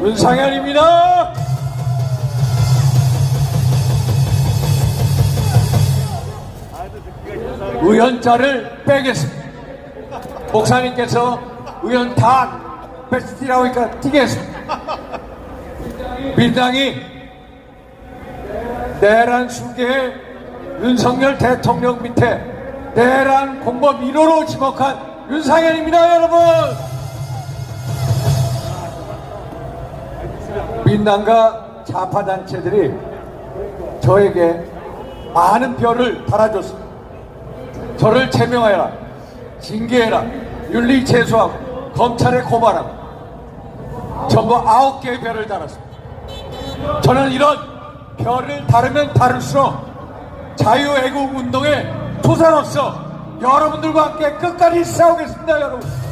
윤상현입니다. 의원자를 빼겠습니다. 목사님께서 의원 다 배치라고 하니까 뛰겠습니다. 민당이 내란 수계의 윤석열 대통령 밑에 내란 공범 1호로 지목한 윤상현입니다, 여러분! 민당과 좌파 단체들이 저에게 많은 별을 달아줬습니다. 저를 제명하여라, 징계해라, 윤리 제소하고 검찰에 고발하고 전부 아홉 개의 별을 달았습니다. 저는 이런 별을 다르면 다를수록 자유애국 운동의 투사로서 여러분들과 함께 끝까지 싸우겠습니다, 여러분.